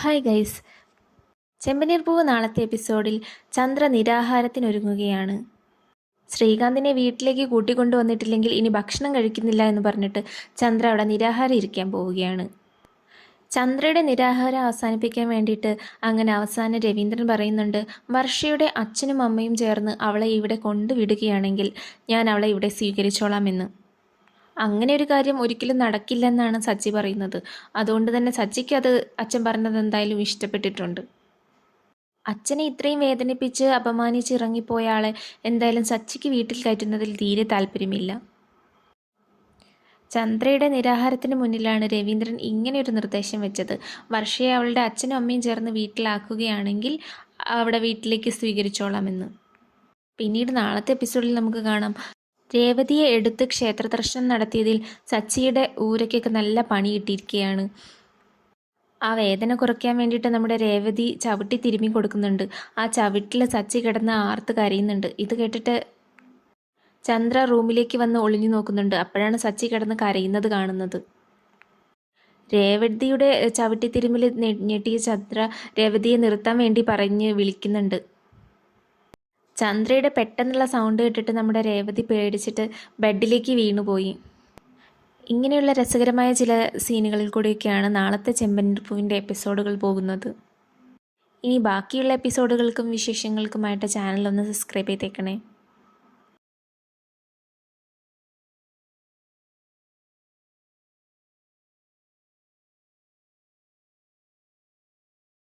Hi guys. ചെമ്പനീർ പൂവ് നാളത്തെ എപ്പിസോഡിൽ ചന്ദ്ര നിരാഹാരത്തിനൊരുങ്ങുകയാണ്. ശ്രീകാന്തിനെ വീട്ടിലേക്ക് കൂട്ടിക്കൊണ്ടുവന്നിട്ടില്ലെങ്കിൽ ഇനി ഭക്ഷണം കഴിക്കുന്നില്ല എന്ന് പറഞ്ഞിട്ട് ചന്ദ്ര അവിടെ നിരാഹാരം ഇരിക്കാൻ പോവുകയാണ്. ചന്ദ്രയുടെ നിരാഹാരം അവസാനിപ്പിക്കാൻ വേണ്ടിയിട്ട് അങ്ങനെ അവസാനം രവീന്ദ്രൻ പറയുന്നുണ്ട് വർഷയുടെ അച്ഛനും അമ്മയും ചേർന്ന് അവളെ ഇവിടെ കൊണ്ടുവിടുകയാണെങ്കിൽ ഞാൻ അവളെ ഇവിടെ സ്വീകരിച്ചോളാമെന്ന് അങ്ങനെ ഒരു കാര്യം ഒരിക്കലും നടക്കില്ലെന്നാണ് സച്ചി പറയുന്നത്. അതുകൊണ്ട് തന്നെ സച്ചിക്ക് അത് അച്ഛൻ പറഞ്ഞത് എന്തായാലും ഇഷ്ടപ്പെട്ടിട്ടുണ്ട്. അച്ഛനെ ഇത്രയും വേദനിപ്പിച്ച് അപമാനിച്ച് ഇറങ്ങിപ്പോയ ആളെ എന്തായാലും സച്ചിക്ക് വീട്ടിൽ കയറ്റുന്നതിൽ തീരെ താല്പര്യമില്ല. ചന്ദ്രയുടെ നിരാഹാരത്തിന് മുന്നിലാണ് രവീന്ദ്രൻ ഇങ്ങനെ ഒരു നിർദ്ദേശം വെച്ചത്. വർഷയെ അവളുടെ അച്ഛനും അമ്മയും ചേർന്ന് വീട്ടിലാക്കുകയാണെങ്കിൽ അവിടെ വീട്ടിലേക്ക് സ്വീകരിച്ചോളാമെന്ന്. പിന്നീട് നാളത്തെ എപ്പിസോഡിൽ നമുക്ക് കാണാം. രേവതിയെ എടുത്ത് ക്ഷേത്ര ദർശനം നടത്തിയതിൽ സച്ചിയുടെ ഊരയ്ക്കൊക്കെ നല്ല പണി കിട്ടിയിരിക്കുകയാണ് ആ വേദന കുറയ്ക്കാൻ വേണ്ടിയിട്ട് നമ്മുടെ രേവതി ചവിട്ടി തിരുമ്മി കൊടുക്കുന്നുണ്ട്. ആ ചവിട്ടിൽ സച്ചി കിടന്ന് ആർത്ത് കരയുന്നുണ്ട്. ഇത് കേട്ടിട്ട് ചന്ദ്ര റൂമിലേക്ക് വന്ന് ഒളിഞ്ഞു നോക്കുന്നുണ്ട്. അപ്പോഴാണ് സച്ചി കിടന്ന് കരയുന്നത് കാണുന്നത്. രേവതിയുടെ ചവിട്ടി തിരുമ്മിൽ ഞെട്ടിയ ചന്ദ്ര രേവതിയെ നിർത്താൻ വേണ്ടി പറഞ്ഞ് വിളിക്കുന്നുണ്ട്. ചന്ദ്രയുടെ പെട്ടെന്നുള്ള സൗണ്ട് കേട്ടിട്ട് നമ്മുടെ രേവതി പേടിച്ചിട്ട് ബെഡിലേക്ക് വീണുപോയി. ഇങ്ങനെയുള്ള രസകരമായ ചില സീനുകളിൽ കൂടിയൊക്കെയാണ് നാളത്തെ ചെമ്പൻപൂവിന്റെ എപ്പിസോഡുകൾ പോകുന്നത്. ഇനി ബാക്കിയുള്ള എപ്പിസോഡുകൾക്കും വിശേഷങ്ങൾക്കുമായിട്ട് ചാനൽ ഒന്ന് സബ്സ്ക്രൈബ് ചെയ്തേക്കണേ.